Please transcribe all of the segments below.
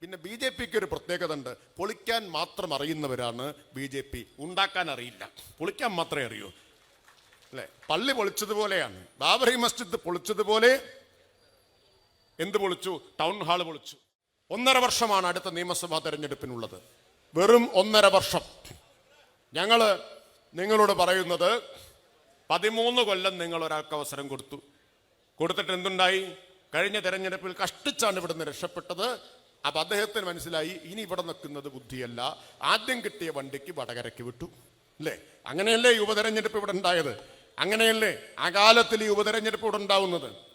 പിന്നെ B J പിക്ക് ഒരു പ്രത്യേകത ഉണ്ട് പൊളിക്കാൻ മാത്രം അറിയുന്നവരാണ് ബി ജെ പി. ഉണ്ടാക്കാൻ അറിയില്ല. പൊളിക്കാൻ മാത്രമേ അറിയൂ. അല്ലെ? പള്ളി പൊളിച്ചതുപോലെയാണ്. ബാബറി മസ്ജിദ് പൊളിച്ചതുപോലെ എന്ത് പൊളിച്ചു? ടൗൺ ഹാൾ പൊളിച്ചു. ഒന്നര വർഷമാണ് അടുത്ത നിയമസഭാ തെരഞ്ഞെടുപ്പിനുള്ളത്. വെറും ഒന്നര വർഷം. ഞങ്ങൾ നിങ്ങളോട് പറയുന്നത് പതിമൂന്ന് കൊല്ലം നിങ്ങൾ ഒരാൾക്ക് അവസരം കൊടുത്തു. കൊടുത്തിട്ട് എന്തുണ്ടായി? കഴിഞ്ഞ തെരഞ്ഞെടുപ്പിൽ കഷ്ടിച്ചാണ് ഇവിടുന്ന് രക്ഷപ്പെട്ടത്. അപ്പൊ അദ്ദേഹത്തിന് മനസ്സിലായി ഇനി ഇവിടെ നിൽക്കുന്നത് ബുദ്ധിയല്ല. ആദ്യം കിട്ടിയ വണ്ടിക്ക് വടകരയ്ക്ക് വിട്ടു. അല്ലേ? അങ്ങനെയല്ലേ ഈ ഉപതെരഞ്ഞെടുപ്പ് ഇവിടെ ഉണ്ടായത്? അങ്ങനെയല്ലേ അകാലത്തിൽ കാലത്തിൽ ഈ ഉപതെരഞ്ഞെടുപ്പ് ഇവിടെ ഉണ്ടാവുന്നത്?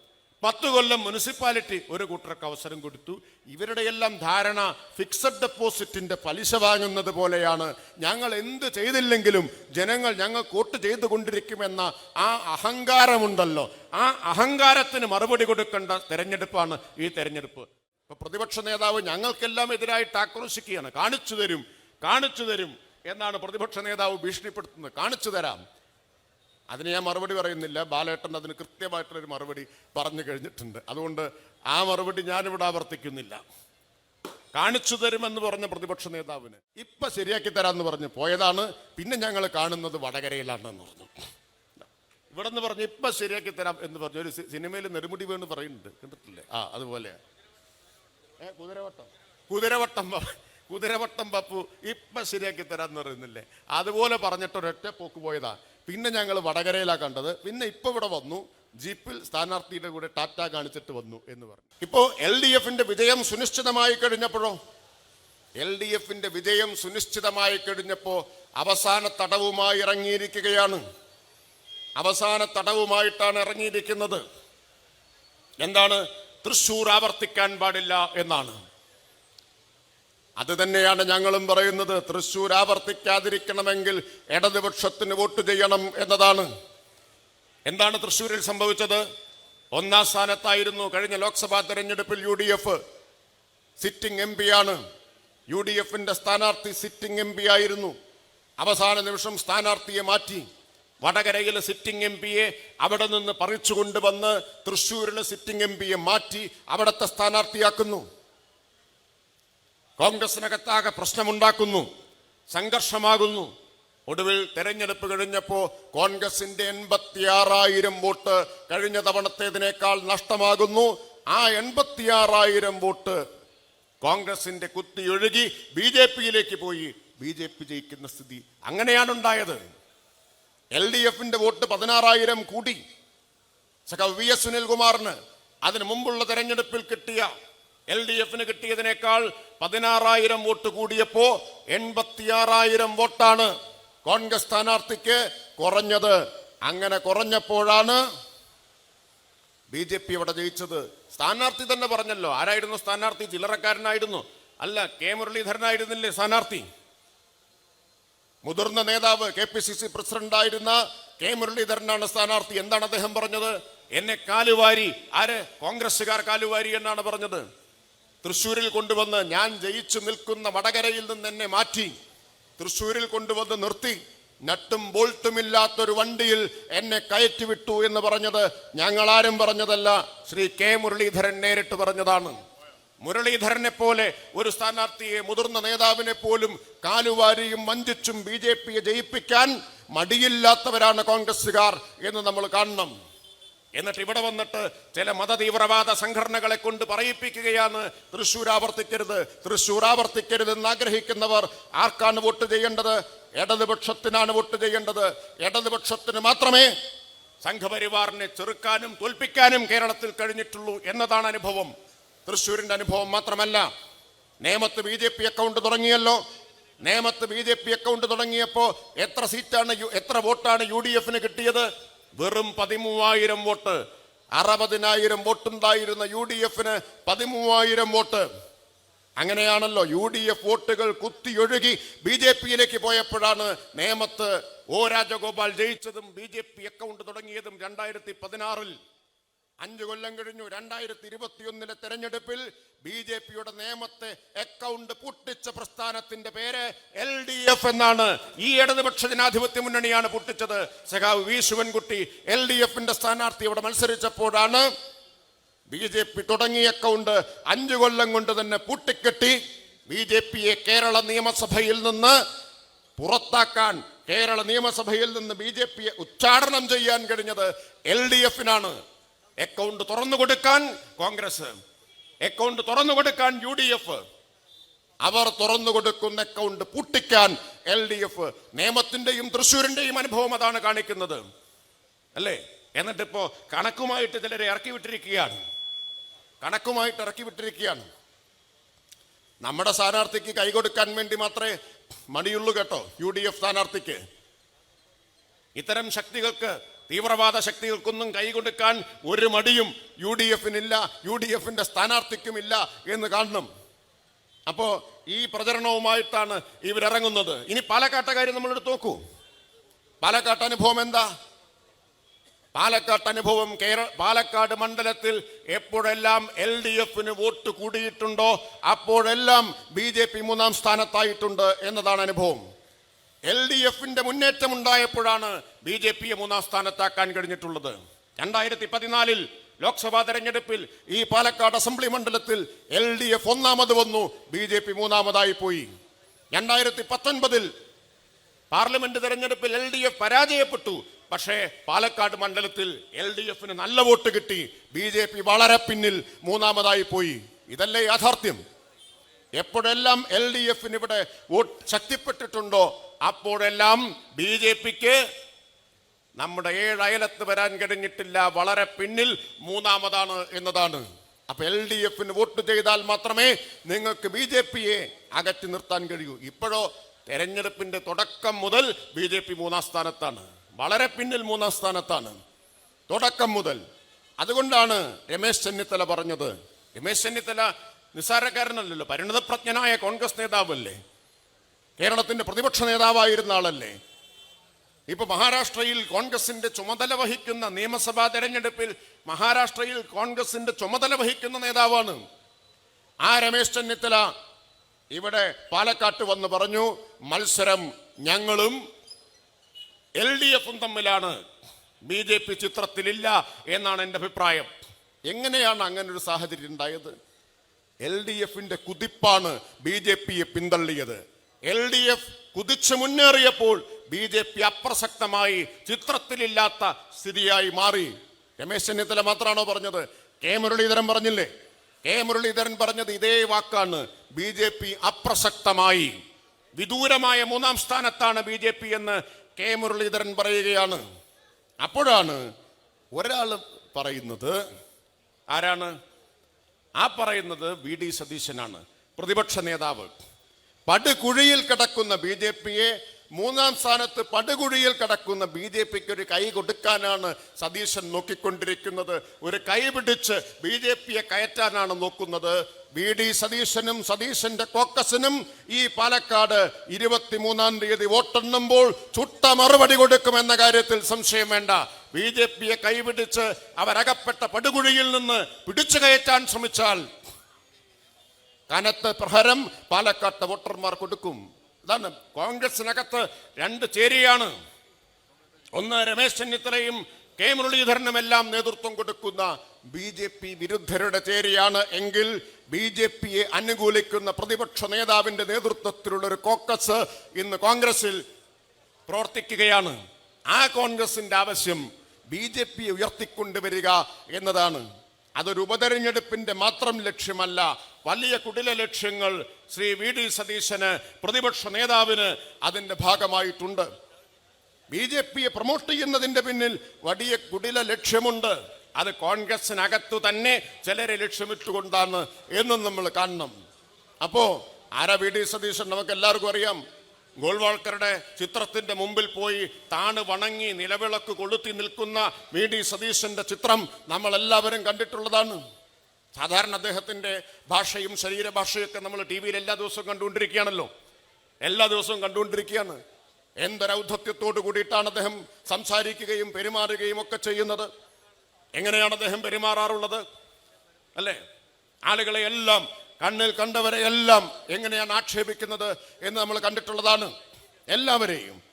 പത്ത് കൊല്ലം മുനിസിപ്പാലിറ്റി ഒരു കൂട്ടർക്ക് അവസരം കൊടുത്തു. ഇവരുടെ എല്ലാം ധാരണ ഫിക്സഡ് ഡെപ്പോസിറ്റിന്റെ പലിശ വാങ്ങുന്നത് പോലെയാണ്. ഞങ്ങൾ എന്ത് ചെയ്തില്ലെങ്കിലും ജനങ്ങൾ ഞങ്ങൾ വോട്ട് ചെയ്തുകൊണ്ടിരിക്കുമെന്ന ആ അഹങ്കാരമുണ്ടല്ലോ. ആ അഹങ്കാരത്തിന് മറുപടി കൊടുക്കേണ്ട തെരഞ്ഞെടുപ്പാണ് ഈ തെരഞ്ഞെടുപ്പ്. ഇപ്പൊ പ്രതിപക്ഷ നേതാവ് ഞങ്ങൾക്കെല്ലാം എതിരായിട്ട് ആക്രോശിക്കുകയാണ്. കാണിച്ചു തരും കാണിച്ചു തരും എന്നാണ് പ്രതിപക്ഷ നേതാവ് ഭീഷണിപ്പെടുത്തുന്നത്. കാണിച്ചു തരാം. അതിന് ഞാൻ മറുപടി പറയുന്നില്ല. ബാലേട്ടൻ അതിന് കൃത്യമായിട്ടുള്ളൊരു മറുപടി പറഞ്ഞു കഴിഞ്ഞിട്ടുണ്ട്. അതുകൊണ്ട് ആ മറുപടി ഞാനിവിടെ ആവർത്തിക്കുന്നില്ല. കാണിച്ചു തരുമെന്ന് പറഞ്ഞ പ്രതിപക്ഷ നേതാവിന് ഇപ്പൊ ശരിയാക്കി തരാമെന്ന് പറഞ്ഞ് പോയതാണ്. പിന്നെ ഞങ്ങൾ കാണുന്നത് വടകരയിലാണെന്ന് പറഞ്ഞു. ഇവിടെ നിന്ന് പറഞ്ഞ് ഇപ്പൊ ശരിയാക്കി തരാം എന്ന് പറഞ്ഞു ഒരു സിനിമയിൽ നെടുമുടി വേണ് പറയുന്നുണ്ട്. കണ്ടിട്ടില്ലേ ആ അതുപോലെ. കുതിരവട്ടം. കുതിരവട്ടം കുതിരവട്ടം പപ്പു ഇപ്പൊ ശരിയാക്കി തരാന്ന് പറയുന്നില്ലേ? അതുപോലെ പറഞ്ഞിട്ട് ഒരൊറ്റ പോക്ക് പോയതാ. പിന്നെ ഞങ്ങൾ വടകരയിലാ കണ്ടത്. പിന്നെ ഇപ്പൊ ഇവിടെ വന്നു. ജീപ്പിൽ സ്ഥാനാർത്ഥിയുടെ കൂടെ ടാറ്റ കാണിച്ചിട്ട് വന്നു എന്ന് പറഞ്ഞു. ഇപ്പോ എൽ ഡി എഫിന്റെ വിജയം സുനിശ്ചിതമായി കഴിഞ്ഞപ്പോഴോ? എൽ ഡി എഫിന്റെ വിജയം സുനിശ്ചിതമായി കഴിഞ്ഞപ്പോ അവസാന തടവുമായി ഇറങ്ങിയിരിക്കുകയാണ്. അവസാന തടവുമായിട്ടാണ് ഇറങ്ങിയിരിക്കുന്നത്. എന്താണ്? തൃശൂർ ആവർത്തിക്കാൻ പാടില്ല എന്നാണ്. അത് തന്നെയാണ് ഞങ്ങളും പറയുന്നത്. തൃശൂർ ആവർത്തിക്കാതിരിക്കണമെങ്കിൽ ഇടതുപക്ഷത്തിന് വോട്ട് ചെയ്യണം എന്നതാണ്. എന്താണ് തൃശൂരിൽ സംഭവിച്ചത്? ഒന്നാം സ്ഥാനത്തായിരുന്നു കഴിഞ്ഞ ലോക്സഭാ തെരഞ്ഞെടുപ്പിൽ U D F sitting M ആണ് യു ഡി എഫിന്റെ സ്ഥാനാർത്ഥി സിറ്റിംഗ് എം പി ആയിരുന്നു അവസാന നിമിഷം സ്ഥാനാർത്ഥിയെ മാറ്റി. വടകരയിലെ സിറ്റിംഗ് എം പിയെ അവിടെ നിന്ന് പറിച്ചു കൊണ്ടുവന്ന് തൃശ്ശൂരിലെ സിറ്റിംഗ് എം പിയെ മാറ്റി അവിടുത്തെ സ്ഥാനാർത്ഥിയാക്കുന്നു. കോൺഗ്രസിനകത്താകെ പ്രശ്നമുണ്ടാക്കുന്നു. സംഘർഷമാകുന്നു. ഒടുവിൽ തെരഞ്ഞെടുപ്പ് കഴിഞ്ഞപ്പോൾ കോൺഗ്രസിന്റെ എൺപത്തിയാറായിരം വോട്ട് കഴിഞ്ഞ തവണത്തേതിനേക്കാൾ നഷ്ടമാകുന്നു. ആ എൺപത്തിയാറായിരം വോട്ട് കോൺഗ്രസിന്റെ കുത്തിയൊഴുകി ബി ജെ പിയിലേക്ക് പോയി. ബി ജെ പി ജയിക്കുന്ന സ്ഥിതി അങ്ങനെയാണ് ഉണ്ടായത്. എൽ ഡി എഫിന്റെ വോട്ട് പതിനാറായിരം കൂടി. വി എസ് സുനിൽകുമാറിന് അതിനു മുമ്പുള്ള തെരഞ്ഞെടുപ്പിൽ കിട്ടിയ എൽ ഡി എഫിന് കിട്ടിയതിനേക്കാൾ പതിനാറായിരം വോട്ട് കൂടിയപ്പോ എൺപത്തിയാറായിരം വോട്ടാണ് കോൺഗ്രസ് സ്ഥാനാർത്ഥിക്ക് കുറഞ്ഞത്. അങ്ങനെ കുറഞ്ഞപ്പോഴാണ് ബി ജെ പി അവിടെ ജയിച്ചത്. സ്ഥാനാർത്ഥി തന്നെ പറഞ്ഞല്ലോ ആരായിരുന്നു സ്ഥാനാർത്ഥി? ചില്ലറക്കാരനായിരുന്നു. അല്ല കെ മുരളീധരനായിരുന്നില്ലേ സ്ഥാനാർത്ഥി? മുതിർന്ന നേതാവ് കെ പി സി സി പ്രസിഡന്റായിരുന്ന കെ മുരളീധരനാണ് സ്ഥാനാർത്ഥി. എന്താണ് അദ്ദേഹം പറഞ്ഞത്? എന്നെ കാലുവാരി ആര്? കോൺഗ്രസ്സുകാർ കാലുവാരി എന്നാണ് പറഞ്ഞത്. തൃശ്ശൂരിൽ കൊണ്ടുവന്ന് ഞാൻ ജയിച്ചു നിൽക്കുന്ന വടകരയിൽ നിന്ന് എന്നെ മാറ്റി. തൃശ്ശൂരിൽ കൊണ്ടുവന്ന് നിർത്തി. നട്ടും ബോൾട്ടും ബോൾട്ടുമില്ലാത്തൊരു വണ്ടിയിൽ എന്നെ കയറ്റി വിട്ടു എന്ന് പറഞ്ഞത് ഞങ്ങളാരും പറഞ്ഞതല്ല. ശ്രീ കെ മുരളീധരൻ നേരിട്ട് പറഞ്ഞതാണ്. മുരളീധരനെ പോലെ ഒരു സ്ഥാനാർത്ഥിയെ മുതിർന്ന നേതാവിനെ പോലും കാലുവാരിയും വഞ്ചിച്ചും ബി ജെ പിയെ ജയിപ്പിക്കാൻ മടിയില്ലാത്തവരാണ് കോൺഗ്രസ്സുകാർ എന്ന് നമ്മൾ കാണണം. എന്നിട്ട് ഇവിടെ വന്നിട്ട് ചില മതതീവ്രവാദ സംഘടനകളെ കൊണ്ട് പറയിപ്പിക്കുകയാണ്. തൃശ്ശൂർ ആവർത്തിക്കരുത് തൃശ്ശൂർ ആവർത്തിക്കരുതെന്ന് ആഗ്രഹിക്കുന്നവർ ആർക്കാണ് വോട്ട് ചെയ്യേണ്ടത്? ഇടതുപക്ഷത്തിനാണ് വോട്ട് ചെയ്യേണ്ടത്. ഇടതുപക്ഷത്തിന് മാത്രമേ സംഘപരിവാറിനെ ചെറുക്കാനും തോൽപ്പിക്കാനും കേരളത്തിൽ കഴിഞ്ഞിട്ടുള്ളൂ എന്നതാണ് അനുഭവം. തൃശ്ശൂരിന്റെ അനുഭവം മാത്രമല്ല നേമത്ത് ബി ജെ പി അക്കൗണ്ട് തുടങ്ങിയല്ലോ. നേമത്ത് ബി ജെ പി അക്കൗണ്ട് തുടങ്ങിയപ്പോൾ എത്ര സീറ്റാണ് എത്ര വോട്ടാണ് യു ഡി എഫിന് കിട്ടിയത്? വെറും പതിമൂവായിരം വോട്ട്. അറുപതിനായിരം വോട്ടുണ്ടായിരുന്ന യു ഡി എഫിന് പതിമൂവായിരം വോട്ട്. അങ്ങനെയാണല്ലോ യു ഡി എഫ് വോട്ടുകൾ കുത്തിയൊഴുകി ബി ജെ പിയിലേക്ക് പോയപ്പോഴാണ് നേമത്ത് ഒ രാജഗോപാൽ ജയിച്ചതും ബി ജെ പി അക്കൗണ്ട് തുടങ്ങിയതും രണ്ടായിരത്തി പതിനാറിൽ. അഞ്ചു കൊല്ലം കഴിഞ്ഞു. രണ്ടായിരത്തി ഇരുപത്തിയൊന്നിലെ തെരഞ്ഞെടുപ്പിൽ ബി ജെ പിയുടെ നിയമത്തെ അക്കൗണ്ട് പൊട്ടിച്ച പ്രസ്ഥാനത്തിന്റെ പേര് എൽ ഡി എഫ് എന്നാണ്. ഈ ഇടതുപക്ഷ ജനാധിപത്യ മുന്നണിയാണ് പൊട്ടിച്ചത്. സഖാവ് വി ശിവൻകുട്ടി എൽ ഡി എഫിന്റെ സ്ഥാനാർത്ഥി അവിടെ മത്സരിച്ചപ്പോഴാണ് ബി ജെ പി തുടങ്ങിയ അക്കൗണ്ട് അഞ്ചു കൊല്ലം കൊണ്ട് തന്നെ പൂട്ടിക്കെട്ടി. ബി ജെ പിയെ കേരള നിയമസഭയിൽ നിന്ന് പുറത്താക്കാൻ കേരള നിയമസഭയിൽ നിന്ന് ബി ജെ പിയെ ഉച്ചാടനം ചെയ്യാൻ കഴിഞ്ഞത് എൽ ഡി എഫിനാണ്. അക്കൗണ്ട് തുറന്നു കൊടുക്കാൻ കോൺഗ്രസ് അക്കൗണ്ട് തുറന്നു കൊടുക്കാൻ യു ഡി എഫ് അവർ തുറന്നു കൊടുക്കുന്ന അക്കൗണ്ട് പൂട്ടിക്കാൻ എൽ ഡി എഫ് നിയമത്തിന്റെയും തൃശ്ശൂരിന്റെയും അനുഭവം അതാണ് കാണിക്കുന്നത്. അല്ലേ? എന്നിട്ടിപ്പോ കണക്കുമായിട്ട് ചിലരെ ഇറക്കി വിട്ടിരിക്കുകയാണ്. കണക്കുമായിട്ട് ഇറക്കി വിട്ടിരിക്കുകയാണ്. നമ്മുടെ സ്ഥാനാർത്ഥിക്ക് കൈകൊടുക്കാൻ വേണ്ടി മാത്രമേ മടിയുള്ളൂ കേട്ടോ യു ഡി എഫ് സ്ഥാനാർത്ഥിക്ക്. ഇത്തരം ശക്തികൾക്ക് തീവ്രവാദ ശക്തികൾക്കൊന്നും കൈകൊടുക്കാൻ ഒരു മടിയും യു ഡി എഫിനില്ല യു ഡി എഫിന്റെ സ്ഥാനാർത്ഥിക്കുമില്ല എന്ന് കാണണം. അപ്പോ ഈ പ്രചരണവുമായിട്ടാണ് ഇവരിറങ്ങുന്നത്. ഇനി പാലക്കാട്ട കാര്യം നമ്മൾ എടുത്ത് നോക്കൂ. പാലക്കാട്ട് അനുഭവം എന്താ? പാലക്കാട്ട് അനുഭവം കേരള പാലക്കാട് മണ്ഡലത്തിൽ എപ്പോഴെല്ലാം എൽ ഡി എഫിന് വോട്ട് കൂടിയിട്ടുണ്ടോ അപ്പോഴെല്ലാം ബി ജെ പി മൂന്നാം സ്ഥാനത്തായിട്ടുണ്ട് എന്നതാണ് അനുഭവം. എൽ ഡി എഫിന്റെ മുന്നേറ്റം ഉണ്ടായപ്പോഴാണ് ബി ജെ പിയെ മൂന്നാം സ്ഥാനത്താക്കാൻ കഴിഞ്ഞിട്ടുള്ളത്. രണ്ടായിരത്തി പതിനാലിൽ ലോക്സഭാ തെരഞ്ഞെടുപ്പിൽ ഈ പാലക്കാട് അസംബ്ലി മണ്ഡലത്തിൽ എൽ ഡി എഫ് ഒന്നാമത് വന്നു ബി ജെ പി മൂന്നാമതായി പോയി. രണ്ടായിരത്തി പത്തൊൻപതിൽ പാർലമെന്റ് തെരഞ്ഞെടുപ്പിൽ എൽ ഡി എഫ് പരാജയപ്പെട്ടു പക്ഷേ പാലക്കാട് മണ്ഡലത്തിൽ എൽ ഡി എഫിന് നല്ല വോട്ട് കിട്ടി ബി ജെ പി വളരെ പിന്നിൽ മൂന്നാമതായി പോയി. ഇതല്ലേ യാഥാർത്ഥ്യം? എപ്പോഴെല്ലാം എൽ ഡി എഫിന് ഇവിടെ വോട്ട് ശക്തിപ്പെട്ടിട്ടുണ്ടോ? അപ്പോഴെല്ലാം ബി ജെ പിക്ക് നമ്മുടെ ഏഴ് അയലത്ത് വരാൻ കഴിഞ്ഞിട്ടില്ല വളരെ പിന്നിൽ മൂന്നാമതാണ് എന്നതാണ്. അപ്പൊ എൽ ഡി എഫിന് വോട്ട് ചെയ്താൽ മാത്രമേ നിങ്ങൾക്ക് ബി ജെ പിയെ അകറ്റി നിർത്താൻ കഴിയൂ. ഇപ്പോഴോ തെരഞ്ഞെടുപ്പിന്റെ തുടക്കം മുതൽ ബി ജെ പി മൂന്നാം സ്ഥാനത്താണ്. വളരെ പിന്നിൽ മൂന്നാം സ്ഥാനത്താണ്. തുടക്കം മുതൽ. അതുകൊണ്ടാണ് രമേശ് ചെന്നിത്തല പറഞ്ഞത്. രമേശ് ചെന്നിത്തല നിസ്സാരക്കാരനല്ലല്ലോ. പരിണതപ്രജ്ഞനായ കോൺഗ്രസ് നേതാവല്ലേ? കേരളത്തിന്റെ പ്രതിപക്ഷ നേതാവായിരുന്ന ആളല്ലേ? ഇപ്പൊ മഹാരാഷ്ട്രയിൽ കോൺഗ്രസിന്റെ ചുമതല വഹിക്കുന്ന നിയമസഭാ തെരഞ്ഞെടുപ്പിൽ മഹാരാഷ്ട്രയിൽ കോൺഗ്രസിന്റെ ചുമതല വഹിക്കുന്ന നേതാവാണ്. ആ രമേശ് ചെന്നിത്തല. ഇവിടെ പാലക്കാട്ട് വന്ന് പറഞ്ഞു മത്സരം ഞങ്ങളും എൽ ഡി എഫും തമ്മിലാണ്. ബി ജെ പി ചിത്രത്തിലില്ല എന്നാണ് എന്റെ അഭിപ്രായം. എങ്ങനെയാണ് അങ്ങനെ ഒരു സാഹചര്യം ഉണ്ടായത്? എൽ ഡി എഫിന്റെ കുതിപ്പാണ് ബി ജെ പിയെ പിന്തള്ളിയത്. എൽ ഡി എഫ് കുതിച്ചു മുന്നേറിയപ്പോൾ ബി ജെ പി അപ്രസക്തമായി ചിത്രത്തിലില്ലാത്ത സ്ഥിതിയായി മാറി. രമേശ് ചെന്നിത്തല മാത്രമാണോ പറഞ്ഞത്? കെ മുരളീധരൻ പറഞ്ഞില്ലേ? കെ മുരളീധരൻ പറഞ്ഞത് ഇതേ വാക്കാണ്. ബി ജെ പി അപ്രസക്തമായി. വിദൂരമായ മൂന്നാം സ്ഥാനത്താണ് ബി ജെ പി എന്ന് കെ മുരളീധരൻ പറയുകയാണ്. അപ്പോഴാണ് ഒരാൾ പറയുന്നത് ആരാണ്? ആ പറയുന്നത് വി ഡി സതീശനാണ് പ്രതിപക്ഷ നേതാവ്. പടുകുഴിയിൽ കിടക്കുന്ന ബി ജെ പിയെ മൂന്നാം സ്ഥാനത്ത് പടുകുഴിയിൽ കിടക്കുന്ന ബി ജെ പിക്ക് ഒരു കൈ കൊടുക്കാനാണ് സതീശൻ നോക്കിക്കൊണ്ടിരിക്കുന്നത്. ഒരു കൈ പിടിച്ച് ബി ജെ പിയെ കയറ്റാനാണ് നോക്കുന്നത്. ബി ഡി സതീശനും സതീശന്റെ കോക്കസിനും ഈ പാലക്കാട് ഇരുപത്തിമൂന്നാം തീയതി വോട്ടെണ്ണുമ്പോൾ ചുട്ട മറുപടി കൊടുക്കുമെന്ന കാര്യത്തിൽ സംശയം വേണ്ട. ബി ജെ പിയെ കൈപിടിച്ച് അവരകപ്പെട്ട പടുകുഴിയിൽ നിന്ന് പിടിച്ചു കയറ്റാൻ ശ്രമിച്ചാൽ കനത്ത പ്രഹരം പാലക്കാട്ട് വോട്ടർമാർ കൊടുക്കും. അതാണ് കോൺഗ്രസിനകത്ത് രണ്ട് ചേരിയാണ്. ഒന്ന് രമേശ് ചെന്നിത്തലയും കെ മുരളീധരനും എല്ലാം നേതൃത്വം കൊടുക്കുന്ന ബി ജെ പി വിരുദ്ധരുടെ ചേരിയാണ് എങ്കിൽ ബി ജെ പിയെ അനുകൂലിക്കുന്ന പ്രതിപക്ഷ നേതാവിന്റെ നേതൃത്വത്തിലുള്ള ഒരു കോക്കസ് ഇന്ന് കോൺഗ്രസിൽ പ്രവർത്തിക്കുകയാണ്. ആ കോൺഗ്രസിന്റെ ആവശ്യം ബി ജെ പി ഉയർത്തിക്കൊണ്ടുവരിക എന്നതാണ്. അതൊരു ഉപതെരഞ്ഞെടുപ്പിന്റെ മാത്രം ലക്ഷ്യമല്ല. വലിയ കുടില ലക്ഷ്യങ്ങൾ ശ്രീ വി ഡി സതീശന് പ്രതിപക്ഷ നേതാവിന് അതിന്റെ ഭാഗമായിട്ടുണ്ട്. ബി ജെ പിയെ പ്രൊമോട്ട് ചെയ്യുന്നതിന്റെ പിന്നിൽ വലിയ കുടില ലക്ഷ്യമുണ്ട്. അത് കോൺഗ്രസിനകത്തു തന്നെ ചിലരെ ലക്ഷ്യമിട്ടുകൊണ്ടാണ് എന്നും നമ്മൾ കാണണം. അപ്പോ ആരാ വി ഡി സതീശൻ? നമുക്ക് എല്ലാവർക്കും അറിയാം. ഗോൾവാൾക്കറുടെ ചിത്രത്തിന്റെ മുമ്പിൽ പോയി താണ് വണങ്ങി നിലവിളക്ക് കൊളുത്തി നിൽക്കുന്ന വി ഡി സതീശന്റെ ചിത്രം നമ്മൾ എല്ലാവരും കണ്ടിട്ടുള്ളതാണ്. സാധാരണ അദ്ദേഹത്തിന്റെ ഭാഷയും ശരീരഭാഷയൊക്കെ നമ്മൾ ടി വിയിൽ എല്ലാ ദിവസവും കണ്ടുകൊണ്ടിരിക്കുകയാണല്ലോ. എല്ലാ ദിവസവും കണ്ടുകൊണ്ടിരിക്കുകയാണ്. എന്തൊരൗദ്ധത്യത്തോട് കൂടിയിട്ടാണ് അദ്ദേഹം സംസാരിക്കുകയും പെരുമാറുകയും ഒക്കെ ചെയ്യുന്നത്? എങ്ങനെയാണ് അദ്ദേഹം പെരുമാറാറുള്ളത്? അല്ലേ? ആളുകളെ എല്ലാം കണ്ണിൽ കണ്ടവരെ എല്ലാം എങ്ങനെയാണ് ആക്ഷേപിക്കുന്നത് എന്ന് നമ്മൾ കണ്ടിട്ടുള്ളതാണ്. എല്ലാവരെയും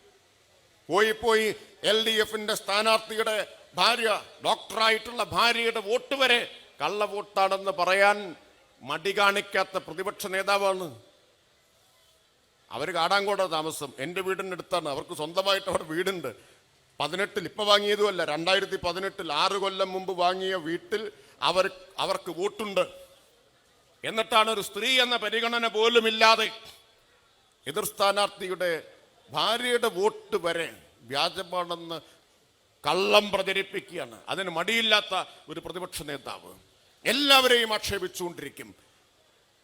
പോയി പോയി എൽ ഡി എഫിന്റെ സ്ഥാനാർത്ഥിയുടെ ഭാര്യ ഡോക്ടറായിട്ടുള്ള ഭാര്യയുടെ വോട്ട് വരെ കള്ള വോട്ടാണെന്ന് പറയാൻ മടി കാണിക്കാത്ത പ്രതിപക്ഷ നേതാവാണ്. അവർ കാടാങ്കോട താമസം. എന്റെ വീടിന്റെ അടുത്താണ്. അവർക്ക് സ്വന്തമായിട്ട് അവിടെ വീടുണ്ട്. പതിനെട്ടിൽ ഇപ്പൊ വാങ്ങിയതുമല്ല. രണ്ടായിരത്തി പതിനെട്ടിൽ ആറ് കൊല്ലം മുമ്പ് വാങ്ങിയ വീട്ടിൽ അവർ അവർക്ക് വോട്ടുണ്ട്. എന്നിട്ടാണ് ഒരു സ്ത്രീ എന്ന പരിഗണന പോലും ഇല്ലാതെ എതിർ സ്ഥാനാർത്ഥിയുടെ ഭാര്യയുടെ വോട്ട് വരെ വ്യാജമാണെന്ന് കള്ളം പ്രചരിപ്പിക്കുകയാണ്. അതിന് മടിയില്ലാത്ത ഒരു പ്രതിപക്ഷ നേതാവ്. എല്ലാവരെയും ആക്ഷേപിച്ചുകൊണ്ടിരിക്കും.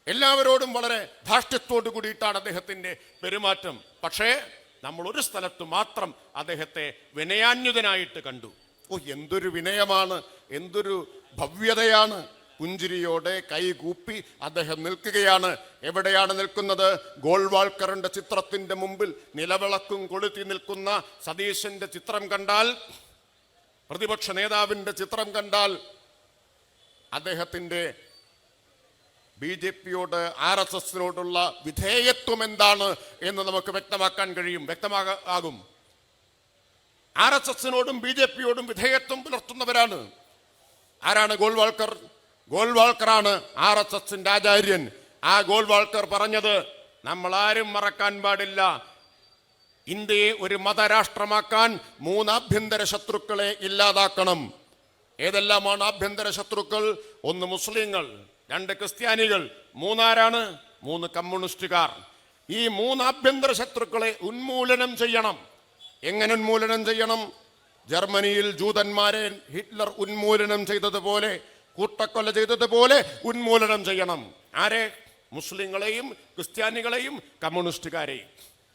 എല്ലാവരോടും വളരെ ധാർഷ്ട്യത്തോടു കൂടിയിട്ടാണ് അദ്ദേഹത്തിന്റെ പെരുമാറ്റം. പക്ഷേ നമ്മൾ ഒരു സ്ഥലത്ത് മാത്രം അദ്ദേഹത്തെ വിനയാന്യുതനായിട്ട് കണ്ടു. ഓ എന്തൊരു വിനയമാണ് എന്തൊരു ഭവ്യതയാണ്. പുഞ്ചിരിയോടെ കൈകൂപ്പി അദ്ദേഹം നിൽക്കുകയാണ്. എവിടെയാണ് നിൽക്കുന്നത്? ഗോൾവാൾക്കറിന്റെ ചിത്രത്തിന്റെ മുമ്പിൽ നിലവിളക്കും കൊളുത്തി നിൽക്കുന്ന സതീശന്റെ ചിത്രം കണ്ടാൽ പ്രതിപക്ഷ നേതാവിന്റെ ചിത്രം കണ്ടാൽ അദ്ദേഹത്തിന്റെ ബി ജെ പിയോട് ആർ എസ് എസിനോടുള്ള വിധേയത്വം എന്താണ് എന്ന് നമുക്ക് വ്യക്തമാക്കാൻ കഴിയും. വ്യക്തമാകും ആർ എസ് എസിനോടും ബി ജെ പിയോടും വിധേയത്വം പുലർത്തുന്നവരാണ്. ആരാണ് ഗോൾവാൾക്കർ? ഗോൾവാൾക്കറാണ് ആർ എസ് എസിന്റെ ആചാര്യൻ. ആ ഗോൾവാൾക്കർ പറഞ്ഞത് നമ്മൾ ആരും മറക്കാൻ പാടില്ല. ഇന്ത്യയെ ഒരു മതരാഷ്ട്രമാക്കാൻ മൂന്ന് ആഭ്യന്തര ശത്രുക്കളെ ഇല്ലാതാക്കണം. ഏതെല്ലാമാണ് ആഭ്യന്തര ശത്രുക്കൾ? ഒന്ന് മുസ്ലിങ്ങൾ രണ്ട് ക്രിസ്ത്യാനികൾ മൂന്നാരാണ്? മൂന്ന് കമ്മ്യൂണിസ്റ്റുകാർ. ഈ മൂന്ന് ആഭ്യന്തര ശത്രുക്കളെ ഉന്മൂലനം ചെയ്യണം. എങ്ങനെ ഉന്മൂലനം ചെയ്യണം? ജർമ്മനിയിൽ ജൂതന്മാരെ ഹിറ്റ്ലർ ഉന്മൂലനം ചെയ്തതുപോലെ കൂട്ടക്കൊല ചെയ്തതുപോലെ ഉന്മൂലനം ചെയ്യണം. ആരെ? മുസ്ലിങ്ങളെയും ക്രിസ്ത്യാനികളെയും കമ്മ്യൂണിസ്റ്റുകാരെയും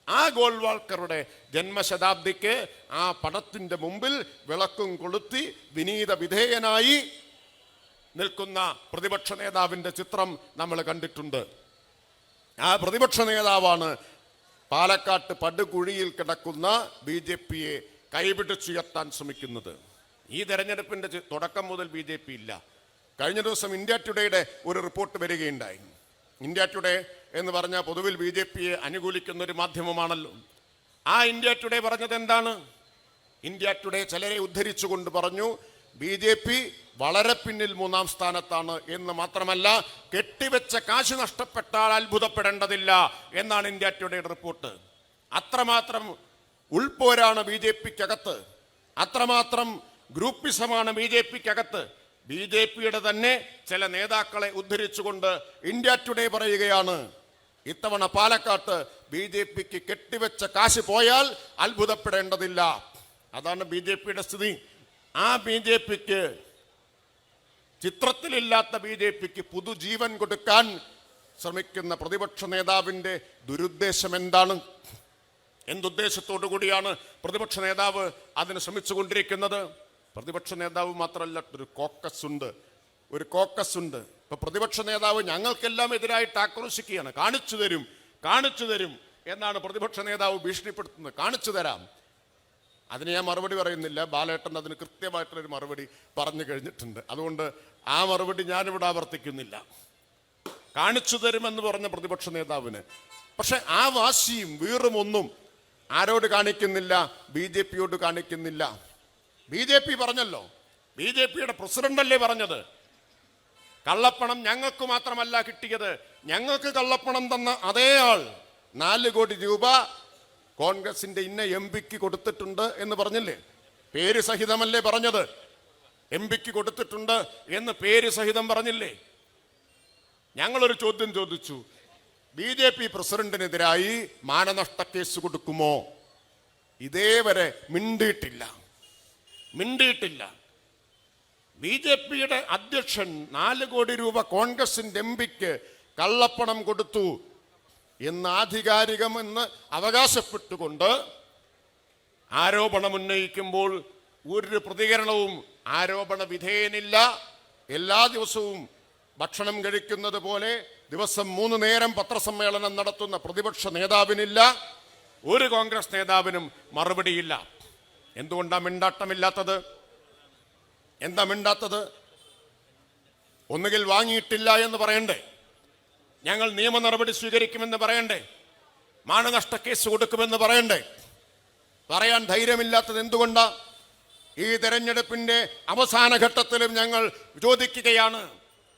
ആ ഗോൾവാൾക്കറുടെ ജന്മശതാബ്ദിക്ക് ആ പടത്തിന്റെ മുമ്പിൽ വിളക്കും കൊളുത്തി വിനീത വിധേയനായി നിൽക്കുന്ന പ്രതിപക്ഷ നേതാവിന്റെ ചിത്രം നമ്മൾ കണ്ടിട്ടുണ്ട്. ആ പ്രതിപക്ഷ നേതാവാണ് പാലക്കാട്ട് പടുകുഴിയിൽ കിടക്കുന്ന ബി ജെ പിയെ കൈപിടിച്ചുയർത്താൻ ശ്രമിക്കുന്നത്. ഈ തെരഞ്ഞെടുപ്പിന്റെ തുടക്കം മുതൽ ബി ജെ പി ഇല്ല. കഴിഞ്ഞ ദിവസം ഇന്ത്യ ടുഡേയുടെ ഒരു റിപ്പോർട്ട് വരികയുണ്ടായി. ഇന്ത്യ ടുഡേ എന്ന് പറഞ്ഞാൽ പൊതുവിൽ ബി ജെ പിയെ അനുകൂലിക്കുന്ന ഒരു മാധ്യമമാണല്ലോ. ആ ഇന്ത്യ ടുഡേ പറഞ്ഞത് എന്താണ്? ഇന്ത്യ ടുഡേ ചിലരെ ഉദ്ധരിച്ചുകൊണ്ട് പറഞ്ഞു ബി ജെ പി വളരെ പിന്നിൽ മൂന്നാം സ്ഥാനത്താണ് എന്ന് മാത്രമല്ല കെട്ടിവെച്ച കാശ് നഷ്ടപ്പെട്ടാൽ അത്ഭുതപ്പെടേണ്ടതില്ല എന്നാണ് ഇന്ത്യ ടുഡേയുടെ റിപ്പോർട്ട്. അത്രമാത്രം ഉൾപോരാണ് ബി ജെ പിക്കകത്ത്. അത്രമാത്രം ഗ്രൂപ്പിസമാണ് ബി ജെ പിക്കകത്ത്. ബി ജെ പിയുടെ തന്നെ ചില നേതാക്കളെ ഉദ്ധരിച്ചുകൊണ്ട് ഇന്ത്യ ടുഡേ പറയുകയാണ്. ഇത്തവണ പാലക്കാട്ട് ബി ജെ പിക്ക് കെട്ടിവെച്ച കാശ് പോയാൽ അത്ഭുതപ്പെടേണ്ടതില്ല. അതാണ് ബി ജെ പിയുടെ സ്ഥിതി. ആ ബി ജെ പിക്ക് ചിത്രത്തിലില്ലാത്ത ബി ജെ പിക്ക് പുതുജീവൻ കൊടുക്കാൻ ശ്രമിക്കുന്ന പ്രതിപക്ഷ നേതാവിന്റെ ദുരുദ്ദേശം എന്താണ്? എന്തുദ്ദേശത്തോടു കൂടിയാണ് പ്രതിപക്ഷ നേതാവ് അതിന് ശ്രമിച്ചുകൊണ്ടിരിക്കുന്നത്? പ്രതിപക്ഷ നേതാവ് മാത്രമല്ല ഒരു കോക്കസ് ഉണ്ട്. ഒരു കോക്കസ് ഉണ്ട്. ഇപ്പൊ പ്രതിപക്ഷ നേതാവ് ഞങ്ങൾക്കെല്ലാം എതിരായിട്ട് ആക്രോശിക്കുകയാണ്. കാണിച്ചു തരും കാണിച്ചു തരും എന്നാണ് പ്രതിപക്ഷ നേതാവ് ഭീഷണിപ്പെടുത്തുന്നത്. കാണിച്ചു തരാം. അതിന് ഞാൻ മറുപടി പറയുന്നില്ല. ബാലേട്ടൻ അതിന് കൃത്യമായിട്ടുള്ളൊരു മറുപടി പറഞ്ഞു കഴിഞ്ഞിട്ടുണ്ട്. അതുകൊണ്ട് ആ മറുപടി ഞാനിവിടെ ആവർത്തിക്കുന്നില്ല. കാണിച്ചു തരുമെന്ന് പറഞ്ഞ പ്രതിപക്ഷ നേതാവിന്. പക്ഷെ ആ വാശിയും വീറും ഒന്നും ആരോട് കാണിക്കുന്നില്ല? ബി ജെ പിയോട് കാണിക്കുന്നില്ല. ബി ജെ പി പറഞ്ഞല്ലോ. ബി ജെ പിയുടെ പ്രസിഡന്റല്ലേ പറഞ്ഞത്? കള്ളപ്പണം ഞങ്ങൾക്ക് മാത്രമല്ല കിട്ടിയത്. ഞങ്ങൾക്ക് കള്ളപ്പണം തന്ന അതേ ആൾ നാല് കോടി രൂപ കോൺഗ്രസിന്റെ ഇന്ന എം പിക്ക് കൊടുത്തിട്ടുണ്ട് എന്ന് പറഞ്ഞില്ലേ? പേര് സഹിതമല്ലേ പറഞ്ഞത്? എം പിക്ക് കൊടുത്തിട്ടുണ്ട് എന്ന് പേര് സഹിതം പറഞ്ഞില്ലേ? ഞങ്ങളൊരു ചോദ്യം ചോദിച്ചു. ബി ജെ പി പ്രസിഡന്റിനെതിരായി മാനനഷ്ട കേസ് കൊടുക്കുമോ? ഇതേവരെ മിണ്ടിയിട്ടില്ല. മിണ്ടിയിട്ടില്ല. ബി ജെ പിയുടെ അധ്യക്ഷൻ നാല് കോടി രൂപ കോൺഗ്രസിന്റെ എം പിക്ക് കള്ളപ്പണം കൊടുത്തു എന്ന് ആധികാരികമെന്ന് അവകാശപ്പെട്ടുകൊണ്ട് ആരോപണം ഉന്നയിക്കുമ്പോൾ ഒരു പ്രതികരണവും ആരോപണ വിധേയനില്ല. എല്ലാ ദിവസവും ഭക്ഷണം കഴിക്കുന്നത് പോലെ ദിവസം മൂന്ന് നേരം പത്രസമ്മേളനം നടത്തുന്ന പ്രതിപക്ഷ നേതാവിനില്ല. ഒരു കോൺഗ്രസ് നേതാവിനും മറുപടിയില്ല. എന്തുകൊണ്ടാ മിണ്ടാട്ടമില്ലാത്തത്? എന്താ മിണ്ടാത്തത്? ഒന്നുകിൽ വാങ്ങിയിട്ടില്ല എന്ന് പറയണ്ടേ? ഞങ്ങൾ നിയമ നടപടി സ്വീകരിക്കുമെന്ന് പറയണ്ടേ? മാനനഷ്ട കേസ് കൊടുക്കുമെന്ന് പറയണ്ടേ? പറയാൻ ധൈര്യമില്ലാത്തത് എന്തുകൊണ്ടാ? ഈ തെരഞ്ഞെടുപ്പിന്റെ അവസാന ഘട്ടത്തിലും ഞങ്ങൾ ചോദിക്കുകയാണ്.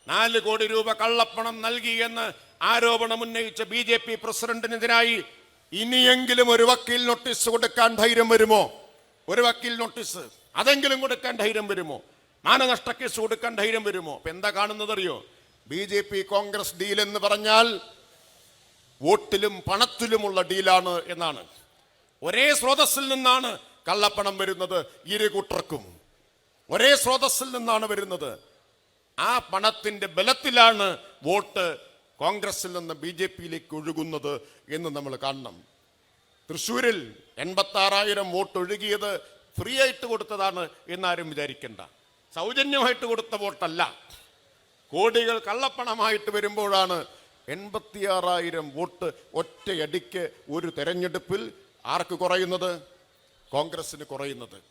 നാല് കോടി രൂപ കള്ളപ്പണം നൽകി എന്ന് ആരോപണം ഉന്നയിച്ച ബി ജെ പി പ്രസിഡന്റിനെതിരായി ഇനിയെങ്കിലും ഒരു വക്കീൽ നോട്ടീസ് കൊടുക്കാൻ ധൈര്യം വരുമോ? ഒരു വക്കീൽ നോട്ടീസ്. അതെങ്കിലും കൊടുക്കാൻ ധൈര്യം വരുമോ? മാനനഷ്ട കേസ് കൊടുക്കാൻ ധൈര്യം വരുമോ? അപ്പൊ എന്താ കാണുന്നത് അറിയോ B J P Congress deal എന്ന് പറഞ്ഞാൽ വോട്ടിലും പണത്തിലുമുള്ള ഡീലാണ് എന്നാണ്. ഒരേ സ്രോതസ്സിൽ നിന്നാണ് കള്ളപ്പണം വരുന്നത് ഇരു കൂട്ടർക്കും. ഒരേ സ്രോതസ്സിൽ നിന്നാണ് വരുന്നത്. ആ പണത്തിന്റെ ബലത്തിലാണ് വോട്ട് കോൺഗ്രസിൽ നിന്ന് ബി ജെ പിയിലേക്ക് ഒഴുകുന്നത് എന്ന് നമ്മൾ കാണണം. തൃശ്ശൂരിൽ എൺപത്തി ആറായിരം വോട്ട് ഒഴുകിയത് ഫ്രീ ആയിട്ട് കൊടുത്തതാണ് എന്നാരും വിചാരിക്കേണ്ട. സൗജന്യമായിട്ട് കൊടുത്ത വോട്ടല്ല. കോടികൾ കള്ളപ്പണമായിട്ട് വരുമ്പോഴാണ് എൺപത്തിയാറായിരം വോട്ട് ഒറ്റയടിക്ക് ഒരു തെരഞ്ഞെടുപ്പിൽ ആർക്ക് കുറയുന്നത്? കോൺഗ്രസിന് കുറയുന്നത്.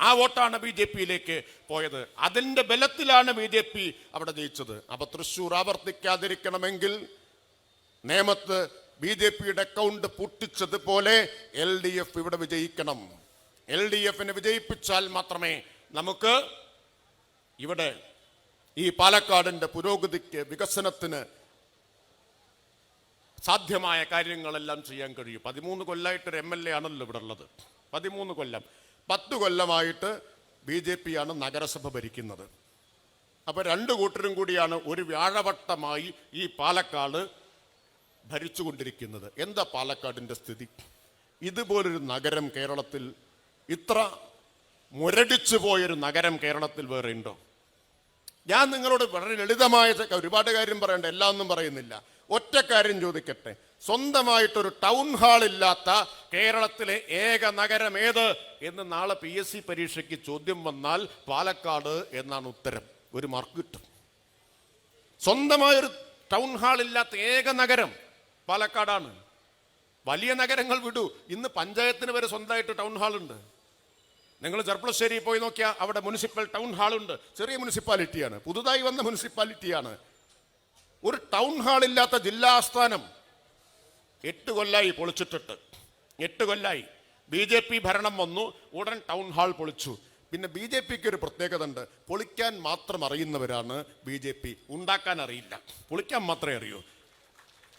ആ വോട്ടാണ് ബി ജെ പിയിലേക്ക് പോയത്. അതിന്റെ ബലത്തിലാണ് ബി ജെ പി അവിടെ ജയിച്ചത്. അപ്പൊ തൃശൂർ ആവർത്തിക്കാതിരിക്കണമെങ്കിൽ നേമത്ത് ബി ജെ പിയുടെ അക്കൗണ്ട് പൊട്ടിച്ചതുപോലെ എൽ ഡി എഫ് ഇവിടെ വിജയിക്കണം. എൽ ഡി എഫിനെ വിജയിപ്പിച്ചാൽ മാത്രമേ നമുക്ക് ഇവിടെ ഈ പാലക്കാടിന്റെ പുരോഗതിക്ക് വികസനത്തിന് സാധ്യമായ കാര്യങ്ങളെല്ലാം ചെയ്യാൻ കഴിയും. പതിമൂന്ന് കൊല്ലമായിട്ട് ഒരു എം എൽ എ ആണല്ലോ ഇവിടെ ഉള്ളത്. പതിമൂന്ന് കൊല്ലം. പത്ത് കൊല്ലമായിട്ട് ബി ജെ പി ആണ് നഗരസഭ ഭരിക്കുന്നത്. അപ്പോൾ രണ്ട് കൂട്ടരും കൂടിയാണ് ഒരു വ്യാഴവട്ടമായി ഈ പാലക്കാട് ഭരിച്ചുകൊണ്ടിരിക്കുന്നത്. എന്താ പാലക്കാടിന്റെ സ്ഥിതി? ഇതുപോലൊരു നഗരം കേരളത്തിൽ ഇത്ര മുരടിച്ചു പോയൊരു നഗരം കേരളത്തിൽ വേറെ ഉണ്ടോ? ഞാൻ നിങ്ങളോട് വളരെ ലളിതമായ ഒരുപാട് കാര്യം പറയണ്ട എല്ലാം ഒന്നും പറയുന്നില്ല. ഒറ്റ കാര്യം ചോദിക്കട്ടെ. സ്വന്തമായിട്ടൊരു ടൗൺ ഹാൾ ഇല്ലാത്ത കേരളത്തിലെ ഏക നഗരം ഏത്? എന്ന് നാളെ പി എസ് സി പരീക്ഷയ്ക്ക് ചോദ്യം വന്നാൽ പാലക്കാട് എന്നാണ് ഉത്തരം. ഒരു മാർക്ക് കിട്ടും. സ്വന്തമായൊരു ടൗൺ ഹാൾ ഇല്ലാത്ത ഏക നഗരം പാലക്കാടാണ്. വലിയ നഗരങ്ങൾ വിടൂ. ഇന്ന് പഞ്ചായത്തിന് വരെ സ്വന്തമായിട്ട് ടൗൺ ഹാളുണ്ട് നിങ്ങൾ ചെർപ്പളശ്ശേരി പോയി നോക്കിയാൽ അവിടെ മുനിസിപ്പൽ ടൗൺ ഹാളുണ്ട് ചെറിയ മുനിസിപ്പാലിറ്റിയാണ്. പുതുതായി വന്ന മുനിസിപ്പാലിറ്റിയാണ്. ഒരു ടൗൺ ഹാൾ ഇല്ലാത്ത ജില്ലാ ആസ്ഥാനം എട്ട് കൊല്ലായി പൊളിച്ചിട്ടിട്ട്. എട്ട് കൊല്ലായി. ബി ജെ പി ഭരണം വന്നു. ഉടൻ ടൗൺ ഹാൾ പൊളിച്ചു. പിന്നെ ബി ജെ പിക്ക് ഒരു പ്രത്യേകത ഉണ്ട്. പൊളിക്കാൻ മാത്രം അറിയുന്നവരാണ് ബി ജെ പി. ഉണ്ടാക്കാൻ അറിയില്ല. പൊളിക്കാൻ മാത്രമേ അറിയൂ.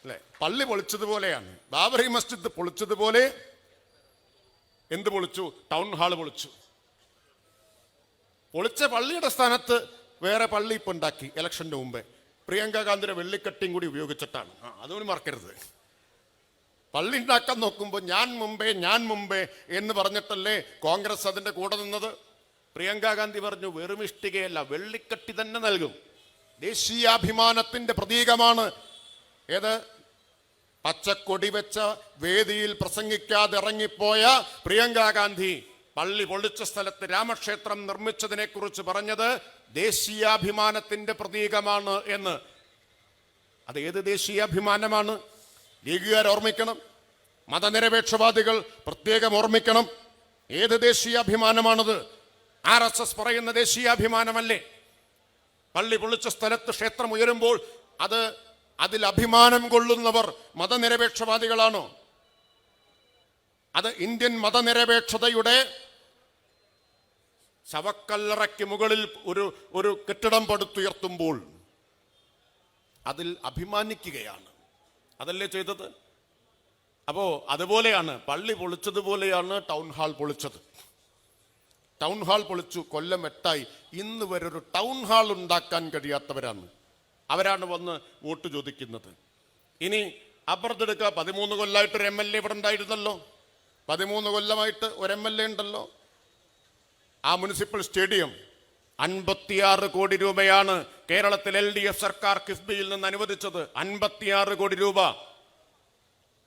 അല്ലെ? പള്ളി പൊളിച്ചതുപോലെയാണ്. ബാബറി മസ്ജിദ് പൊളിച്ചതുപോലെ എന്ത് പൊളിച്ചു? ടൗൺ ഹാൾ പൊളിച്ചു. പൊളിച്ച പള്ളിയുടെ സ്ഥാനത്ത് വേറെ പള്ളി ഇപ്പൊ ഉണ്ടാക്കി ഇലക്ഷന്റെ മുമ്പേ. പ്രിയങ്ക ഗാന്ധിയുടെ വെള്ളിക്കട്ടിയും കൂടി ഉപയോഗിച്ചിട്ടാണ്. ആ അതുകൊണ്ട് മറക്കരുത്. പള്ളി ഉണ്ടാക്കാൻ നോക്കുമ്പോൾ ഞാൻ മുമ്പേ ഞാൻ മുമ്പേ എന്ന് പറഞ്ഞിട്ടല്ലേ കോൺഗ്രസ് അതിന്റെ കൂടെ നിന്നത്? പ്രിയങ്ക ഗാന്ധി പറഞ്ഞു വെറും ഇഷ്ടികയല്ല വെള്ളിക്കട്ടി തന്നെ നൽകും. ദേശീയാഭിമാനത്തിന്റെ പ്രതീകമാണ് ഏത്? പച്ചക്കൊടി വെച്ച വേദിയിൽ പ്രസംഗിക്കാതെ ഇറങ്ങിപ്പോയ പ്രിയങ്കാ ഗാന്ധി പള്ളി പൊളിച്ച സ്ഥലത്ത് രാമക്ഷേത്രം നിർമ്മിച്ചതിനെ കുറിച്ച് പറഞ്ഞത് ദേശീയാഭിമാനത്തിന്റെ പ്രതീകമാണ് എന്ന്. അത് ഏത് ദേശീയാഭിമാനമാണ്? ലീഗുകാർ ഓർമ്മിക്കണം. മതനിരപേക്ഷവാദികൾ പ്രത്യേകം ഓർമ്മിക്കണം. ഏത് ദേശീയാഭിമാനമാണത്? ആർ എസ് എസ് പറയുന്ന ദേശീയാഭിമാനമല്ലേ? പള്ളി പൊളിച്ച സ്ഥലത്ത് ക്ഷേത്രം ഉയരുമ്പോൾ അത് അതിൽ അഭിമാനം കൊള്ളുന്നവർ മതനിരപേക്ഷവാദികളാണോ? അത് ഇന്ത്യൻ മതനിരപേക്ഷതയുടെ ശവക്കല്ലറയ്ക്ക് മുകളിൽ ഒരു ഒരു കെട്ടിടം പടുത്തുയർത്തുമ്പോൾ അതിൽ അഭിമാനിക്കുകയാണ്. അതല്ലേ ചെയ്തത്? അപ്പോ അതുപോലെയാണ് പള്ളി പൊളിച്ചതുപോലെയാണ് ടൗൺ ഹാൾ പൊളിച്ചത്. ടൗൺ ഹാൾ പൊളിച്ചു കൊല്ലം എട്ടായി. ഇന്ന് വരെ ഒരു ടൗൺ ഹാൾ ഉണ്ടാക്കാൻ കഴിയാത്തവരാണ്. അവരാണ് വന്ന് വോട്ട് ചോദിക്കുന്നത്. ഇനി അപ്പുറത്തെടുക്കുക പതിമൂന്ന് കൊല്ലമായിട്ട് ഒരു എം എൽ എ ഇവിടെ ഉണ്ടായിരുന്നല്ലോ. പതിമൂന്ന് കൊല്ലമായിട്ട് ഒരു എം എൽ എ ഉണ്ടല്ലോ. ആ മുനിസിപ്പൽ സ്റ്റേഡിയം അൻപത്തിയാറ് കോടി രൂപയാണ് കേരളത്തിൽ എൽ ഡി എഫ് സർക്കാർ കിഫ്ബിയിൽ നിന്ന് അനുവദിച്ചത്. അൻപത്തിയാറ് കോടി രൂപ.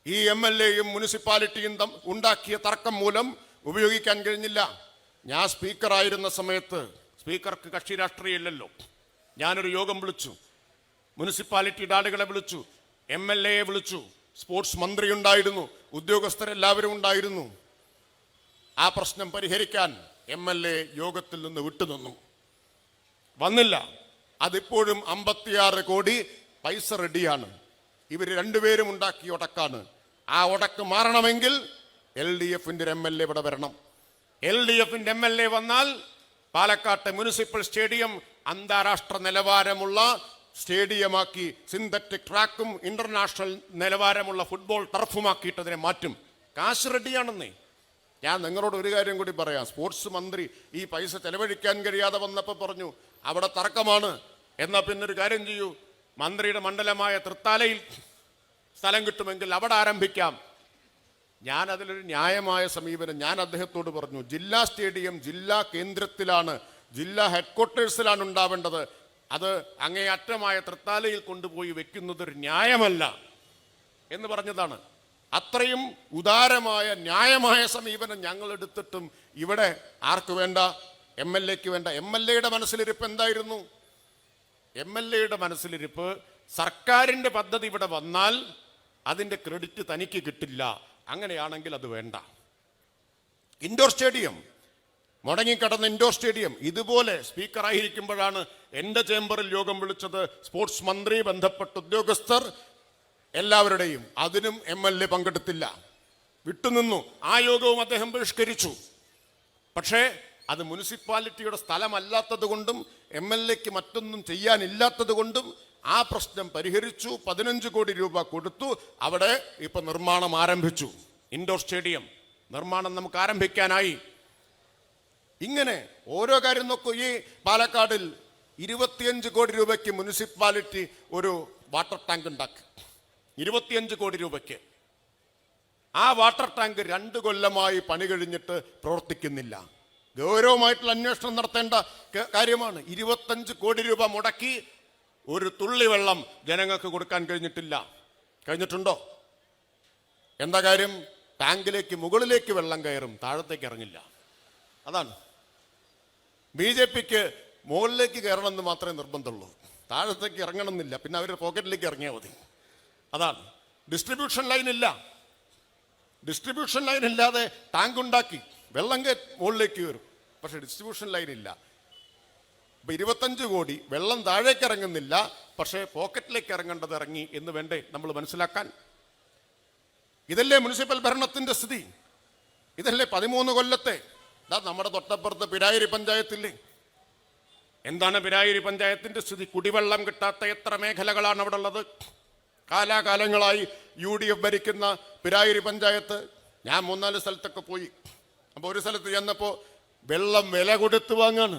ഈ എം എൽ എയും മുനിസിപ്പാലിറ്റിയും ഉണ്ടാക്കിയ തർക്കം മൂലം ഉപയോഗിക്കാൻ കഴിഞ്ഞില്ല. ഞാൻ സ്പീക്കറായിരുന്ന സമയത്ത് സ്പീക്കർക്ക് കക്ഷി രാഷ്ട്രീയമില്ലല്ലോ. ഞാനൊരു യോഗം വിളിച്ചു. മുനിസിപ്പാലിറ്റിയുടെ ഡാഡുകളെ വിളിച്ചു. എം എൽ എയെ വിളിച്ചു. സ്പോർട്സ് മന്ത്രി ഉണ്ടായിരുന്നു ഉദ്യോഗസ്ഥരെല്ലാവരും ഉണ്ടായിരുന്നു. ആ പ്രശ്നം പരിഹരിക്കാൻ എം എൽ എ യോഗത്തിൽ നിന്ന് വിട്ടുനിന്നു. വന്നില്ല. അതിപ്പോഴും അമ്പത്തിയാറ് കോടി പൈസ റെഡിയാണ്. ഇവർ രണ്ടുപേരും ഉണ്ടാക്കിയ ഒടക്കാണ്. ആ ഒടക്ക് മാറണമെങ്കിൽ എൽ ഡി എഫിന്റെ എം എൽ എ ഇവിടെ വരണം. എൽ ഡി എഫിന്റെ എം എൽ എ വന്നാൽ പാലക്കാട്ടെ മുനിസിപ്പൽ സ്റ്റേഡിയം അന്താരാഷ്ട്ര നിലവാരമുള്ള സ്റ്റേഡിയമാക്കി സിന്തറ്റിക് ട്രാക്കും ഇന്റർനാഷണൽ നിലവാരമുള്ള ഫുട്ബോൾ ടർഫുമാക്കിയിട്ടതിനെ മാറ്റും. കാശ് റെഡിയാണെന്നേ. ഞാൻ നിങ്ങളോട് ഒരു കാര്യം കൂടി പറയാം. സ്പോർട്സ് മന്ത്രി ഈ പൈസ ചെലവഴിക്കാൻ കഴിയാതെ വന്നപ്പോൾ പറഞ്ഞു അവിടെ തർക്കമാണ്. എന്നാൽ പിന്നെ ഒരു കാര്യം ചെയ്യൂ. മന്ത്രിയുടെ മണ്ഡലമായ തൃത്താലയിൽ സ്ഥലം കിട്ടുമെങ്കിൽ അവിടെ ആരംഭിക്കാം. ഞാൻ അതിലൊരു ന്യായമായ സമീപനം ഞാൻ അദ്ദേഹത്തോട് പറഞ്ഞു ജില്ലാ സ്റ്റേഡിയം ജില്ലാ കേന്ദ്രത്തിലാണ് ജില്ലാ ഹെഡ്ക്വാർട്ടേഴ്സിലാണ് ഉണ്ടാവേണ്ടത്. അത് അങ്ങേയറ്റമായ തൃത്താലയിൽ കൊണ്ടുപോയി വെക്കുന്നത് ഒരു ന്യായമല്ല എന്ന് പറഞ്ഞതാണ്. അത്രയും ഉദാരമായ ന്യായമായ സമീപനം ഞങ്ങൾ എടുത്തിട്ടും ഇവിടെ ആർക്ക് വേണ്ട? എം എൽ എക്ക് വേണ്ട. എം എൽ എയുടെ മനസ്സിലിരിപ്പ് എന്തായിരുന്നു? എം എൽ എയുടെ മനസ്സിലിരിപ്പ് സർക്കാരിന്റെ പദ്ധതി ഇവിടെ വന്നാൽ അതിന്റെ ക്രെഡിറ്റ് തനിക്ക് കിട്ടില്ല. അങ്ങനെയാണെങ്കിൽ അത് വേണ്ട. ഇൻഡോർ സ്റ്റേഡിയം മുടങ്ങിക്കിടന്ന ഇൻഡോർ സ്റ്റേഡിയം ഇതുപോലെ സ്പീക്കറായിരിക്കുമ്പോഴാണ് എന്റെ ചേംബറിൽ യോഗം വിളിച്ചത് സ്പോർട്സ് മന്ത്രി ബന്ധപ്പെട്ട ഉദ്യോഗസ്ഥർ എല്ലാവരുടെയും. അതിനും എം എൽ എ പങ്കെടുത്തില്ല. വിട്ടുനിന്നു. ആ യോഗവും അദ്ദേഹം ബഹിഷ്കരിച്ചു. പക്ഷേ അത് മുനിസിപ്പാലിറ്റിയുടെ സ്ഥലമല്ലാത്തത് കൊണ്ടും എം എൽ എക്ക് മറ്റൊന്നും ചെയ്യാനില്ലാത്തത് കൊണ്ടും ആ പ്രശ്നം പരിഹരിച്ചു പതിനഞ്ച് കോടി രൂപ കൊടുത്തു അവിടെ ഇപ്പൊ നിർമ്മാണം ആരംഭിച്ചു. ഇൻഡോർ സ്റ്റേഡിയം നിർമ്മാണം നമുക്ക് ആരംഭിക്കാനായി. ഇങ്ങനെ ഓരോ കാര്യം നോക്കൂ. ഈ പാലക്കാടിൽ ഇരുപത്തിയഞ്ച് കോടി രൂപയ്ക്ക് മുനിസിപ്പാലിറ്റി ഒരു വാട്ടർ ടാങ്ക് ഉണ്ടാക്കി. ഇരുപത്തിയഞ്ച് കോടി രൂപയ്ക്ക്. ആ വാട്ടർ ടാങ്ക് രണ്ട് കൊല്ലമായി പണി കഴിഞ്ഞിട്ട് പ്രവർത്തിക്കുന്നില്ല. ഗൗരവമായിട്ടുള്ള അന്വേഷണം നടത്തേണ്ട കാര്യമാണ്. ഇരുപത്തഞ്ച് കോടി രൂപ മുടക്കി ഒരു തുള്ളി വെള്ളം ജനങ്ങൾക്ക് കൊടുക്കാൻ കഴിഞ്ഞിട്ടില്ല. കഴിഞ്ഞിട്ടുണ്ടോ? എന്താ കാര്യം? ടാങ്കിലേക്ക് മുകളിലേക്ക് വെള്ളം കയറും താഴത്തേക്ക് ഇറങ്ങില്ല. അതാണ്. ബി ജെ പിക്ക് മുകളിലേക്ക് കയറണം എന്ന് മാത്രമേ നിർബന്ധമുള്ളൂ. താഴത്തേക്ക് ഇറങ്ങണമെന്നില്ല. പിന്നെ അവരുടെ പോക്കറ്റിലേക്ക് ഇറങ്ങിയാൽ മതി. അതാണ്. ഡിസ്ട്രിബ്യൂഷൻ ലൈൻ ഇല്ല. ഡിസ്ട്രിബ്യൂഷൻ ലൈൻ ഇല്ലാതെ ടാങ്ക് ഉണ്ടാക്കി വെള്ളം കേ മുകളിലേക്ക് കയറും. പക്ഷെ ഡിസ്ട്രിബ്യൂഷൻ ലൈൻ ഇല്ല. ഇപ്പം ഇരുപത്തഞ്ച് കോടി വെള്ളം താഴേക്ക് ഇറങ്ങുന്നില്ല. പക്ഷേ പോക്കറ്റിലേക്ക് ഇറങ്ങേണ്ടത് ഇറങ്ങി എന്ന് വേണ്ടേ നമ്മൾ മനസ്സിലാക്കാൻ? ഇതല്ലേ മുനിസിപ്പൽ ഭരണത്തിന്റെ സ്ഥിതി. ഇതല്ലേ പതിമൂന്ന് കൊല്ലത്തെ ദാ നമ്മുടെ തൊട്ടപ്പുറത്ത് പിരായിരി പഞ്ചായത്തില്ലേ? എന്താണ് പിരായിരി പഞ്ചായത്തിന്റെ സ്ഥിതി? കുടിവെള്ളം കിട്ടാത്ത എത്ര മേഖലകളാണ് അവിടെ ഉള്ളത് കാലാകാലങ്ങളായി യു ഡി എഫ് ഭരിക്കുന്ന പിരായിരി പഞ്ചായത്ത് ഞാൻ മൂന്നാൽ സ്ഥലത്തൊക്കെ പോയി. അപ്പോൾ ഒരു സ്ഥലത്ത് ചെന്നപ്പോൾ വെള്ളം വില കൊടുത്ത് വാങ്ങാണ്.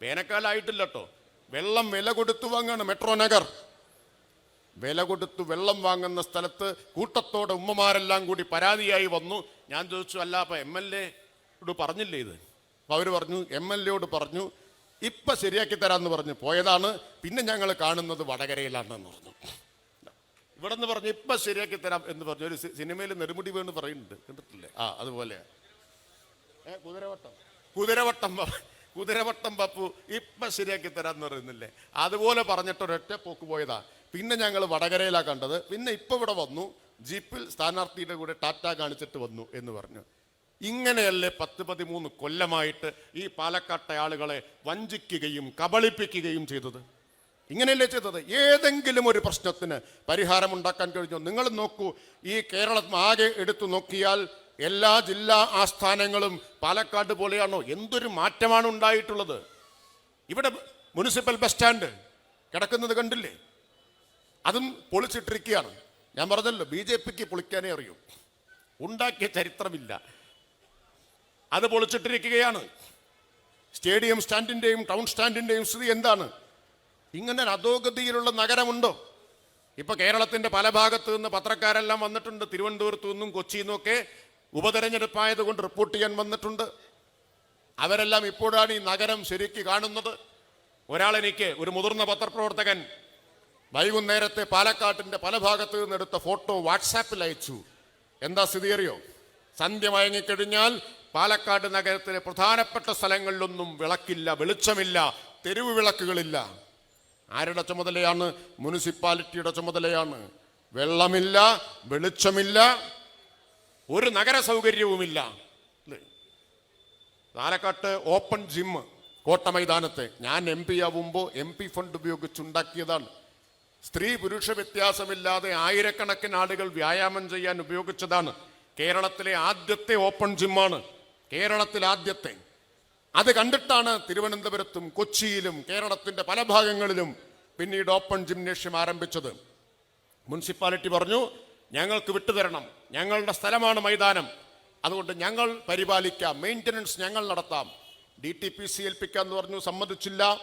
വേനൽക്കാലമായിട്ടില്ല കേട്ടോ വെള്ളം വില കൊടുത്ത് വാങ്ങാണ് മെട്രോ നഗർ. വില കൊടുത്ത് വെള്ളം വാങ്ങുന്ന സ്ഥലത്ത് കൂട്ടത്തോടെ ഉമ്മമാരെല്ലാം കൂടി പരാതിയായി വന്നു. ഞാൻ ചോദിച്ചു അല്ല അപ്പൊ എം എൽ എയോട് പറഞ്ഞില്ലേ ഇത്? അവർ പറഞ്ഞു എം എൽ എയോട് പറഞ്ഞു ഇപ്പൊ ശരിയാക്കി തരാന്ന് പറഞ്ഞു. പോയതാണ് പിന്നെ ഞങ്ങൾ കാണുന്നത് വടകരയിലാണെന്ന് പറഞ്ഞു. ഇവിടെ നിന്ന് പറഞ്ഞു ഇപ്പൊ ശരിയാക്കി തരാം എന്ന് പറഞ്ഞു. ഒരു സിനിമയിൽ നെടുമുടി വേണ് പറയുന്നുണ്ട്. കണ്ടിട്ടില്ലേ? ആ അതുപോലെ. കുതിരവട്ടം. കുതിരവട്ടം കുതിരവട്ടം പപ്പു ഇപ്പൊ ശരിയാക്കി തരാന്ന് പറയുന്നില്ലേ? അതുപോലെ പറഞ്ഞിട്ട് ഒരൊറ്റ പോക്ക് പോയതാ. പിന്നെ ഞങ്ങൾ വടകരയിലാ കണ്ടത്. പിന്നെ ഇപ്പൊ ഇവിടെ വന്നു. ജീപ്പിൽ സ്ഥാനാർത്ഥിയുടെ കൂടെ ടാറ്റ കാണിച്ചിട്ട് വന്നു എന്ന് പറഞ്ഞു. ഇങ്ങനെയല്ലേ പത്ത് പതിമൂന്ന് കൊല്ലമായിട്ട് ഈ പാലക്കാട്ടെ ആളുകളെ വഞ്ചിക്കുകയും കബളിപ്പിക്കുകയും ചെയ്തത്? ഇങ്ങനെയല്ലേ ചെയ്തത്? ഏതെങ്കിലും ഒരു പ്രശ്നത്തിന് പരിഹാരം ഉണ്ടാക്കാൻ കഴിഞ്ഞോ? നിങ്ങൾ നോക്കൂ ഈ കേരളം ആകെ എടുത്തു നോക്കിയാൽ എല്ലാ ജില്ലാ ആസ്ഥാനങ്ങളും പാലക്കാട് പോലെയാണോ? എന്തൊരു മാറ്റമാണ് ഉണ്ടായിട്ടുള്ളത്? ഇവിടെ മുനിസിപ്പൽ ബസ് സ്റ്റാൻഡ് കിടക്കുന്നത് കണ്ടില്ലേ? അതും പൊളിച്ചിട്ടിരിക്കുകയാണ്. ഞാൻ പറഞ്ഞല്ലോ ബി ജെ പിക്ക് പൊളിക്കാനേ അറിയൂ. ഉണ്ടാക്കിയ ചരിത്രമില്ല. അത് പൊളിച്ചിട്ടിരിക്കുകയാണ്. സ്റ്റേഡിയം സ്റ്റാൻഡിന്റെയും ടൗൺ സ്റ്റാൻഡിന്റെയും സ്ഥിതി എന്താണ്? ഇങ്ങനെ അധോഗതിയിലുള്ള നഗരമുണ്ടോ? ഇപ്പൊ കേരളത്തിന്റെ പല ഭാഗത്തു നിന്ന് പത്രക്കാരെല്ലാം വന്നിട്ടുണ്ട്. തിരുവനന്തപുരത്തു നിന്നും കൊച്ചിയിൽ നിന്നൊക്കെ ഉപതെരഞ്ഞെടുപ്പായതുകൊണ്ട് റിപ്പോർട്ട് ചെയ്യാൻ വന്നിട്ടുണ്ട്. അവരെല്ലാം ഇപ്പോഴാണ് ഈ നഗരം ശരിക്ക് കാണുന്നത്. ഒരാളെനിക്ക് ഒരു മുതിർന്ന പത്രപ്രവർത്തകൻ വൈകുന്നേരത്തെ പാലക്കാട്ടിന്റെ പല ഭാഗത്തു നിന്ന് എടുത്ത ഫോട്ടോ വാട്സാപ്പിൽ അയച്ചു. എന്താ സ്ഥിതി അറിയോ? സന്ധ്യ മയങ്ങിക്കഴിഞ്ഞാൽ പാലക്കാട് നഗരത്തിലെ പ്രധാനപ്പെട്ട സ്ഥലങ്ങളിലൊന്നും വിളക്കില്ല വെളിച്ചമില്ല തെരുവ് വിളക്കുകളില്ല ആരുടെ ചുമതലയാണ്? മുനിസിപ്പാലിറ്റിയുടെ ചുമതലയാണ്. വെള്ളമില്ല വെളിച്ചമില്ല ഒരു നഗര സൗകര്യവുമില്ല? പാലക്കാട്ട് ഓപ്പൺ ജിം കോട്ട മൈതാനത്തെ. ഞാൻ എം പി ആവുമ്പോൾ എം പി ഫണ്ട് ഉപയോഗിച്ചുണ്ടാക്കിയതാണ്. സ്ത്രീ പുരുഷ വ്യത്യാസമില്ലാതെ ആയിരക്കണക്കിന് ആളുകൾ വ്യായാമം ചെയ്യാൻ ഉപയോഗിച്ചതാണ്. കേരളത്തിലെ ആദ്യത്തെ ഓപ്പൺ ജിമ്മാണ്. കേരളത്തിൽ ആദ്യത്തെ. അത് കണ്ടിട്ടാണ് തിരുവനന്തപുരത്തും കൊച്ചിയിലും കേരളത്തിന്റെ പല ഭാഗങ്ങളിലും പിന്നീട് ഓപ്പൺ ജിംനേഷ്യം ആരംഭിച്ചത്. മുനിസിപ്പാലിറ്റി പറഞ്ഞു ഞങ്ങൾക്ക് വിട്ടുതരണം. ഞങ്ങളുടെ സ്ഥലമാണ് മൈതാനം. അതുകൊണ്ട് ഞങ്ങൾ പരിപാലിക്കാം. മെയിന്റനൻസ് ഞങ്ങൾ നടത്താം. ഡി ടി പി സി ഏൽപ്പിക്കാന്ന് പറഞ്ഞു സമ്മതിച്ചില്ല.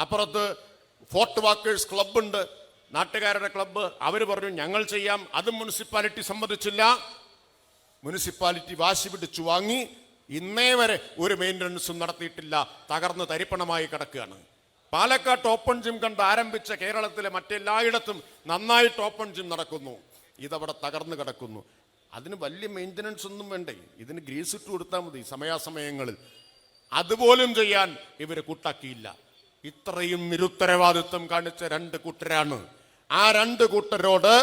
അപ്പുറത്ത് ഫോർട്ട് വാക്കേഴ്സ് ക്ലബ്ബുണ്ട്. നാട്ടുകാരുടെ ക്ലബ്ബ്. അവർ പറഞ്ഞു ഞങ്ങൾ ചെയ്യാം. അതും മുനിസിപ്പാലിറ്റി സമ്മതിച്ചില്ല. മുനിസിപ്പാലിറ്റി വാശി പിടിച്ചു വാങ്ങി ഇന്നേ വരെ ഒരു മെയിന്റനൻസും നടത്തിയിട്ടില്ല. തകർന്ന് തരിപ്പണമായി കിടക്കുകയാണ്. പാലക്കാട്ട് ഓപ്പൺ ജിം കണ്ട് ആരംഭിച്ച കേരളത്തിലെ മറ്റെല്ലായിടത്തും നന്നായിട്ട് ഓപ്പൺ ജിം നടക്കുന്നു. ഇതവിടെ തകർന്നു കിടക്കുന്നു. അതിന് വലിയ മെയിന്റനൻസ് ഒന്നും വേണ്ടേ? ഇതിന് ഗ്രീസ് ഇട്ട് കൊടുത്താൽ മതി സമയാസമയങ്ങളിൽ. അതുപോലും ചെയ്യാൻ ഇവർ കൂട്ടാക്കിയില്ല. ഇത്രയും നിരുത്തരവാദിത്വം കാണിച്ച രണ്ട് കൂട്ടരാണ്. ആ രണ്ട് കൂട്ടരോട്